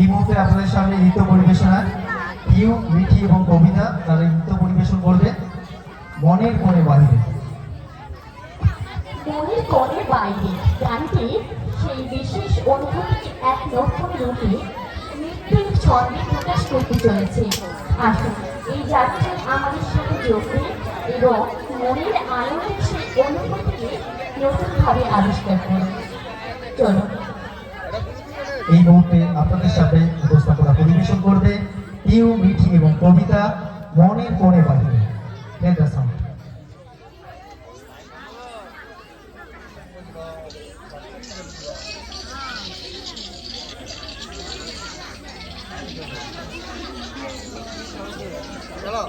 এই মুহূর্তে আপনাদের সামনে নৃত্য পরিবেশনা ইউ মিঠি এবং কবিতা, তারা নৃত্য পরিবেশন করবে। মনের কোণে বাহিরে মনের কোণে বাইরে। গানটি সেই বিশেষ অনুভূতিকে এক নতুন রূপে নৃত্যের ছন্দে প্রকাশ করতে চলেছে। আসুন, এই যাত্রায় আমাদের সাথে যোগ এবং মনের আনন্দের সেই অনুভূতিকে নতুনভাবে আবিষ্কার করুন। চলুন। এই মুহূর্তে আপনাদের সাথে উপস্থাপনা, পরিবেশন করবে ইউ মিঠি এবং কবিতা Let the sound. চলো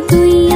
দুই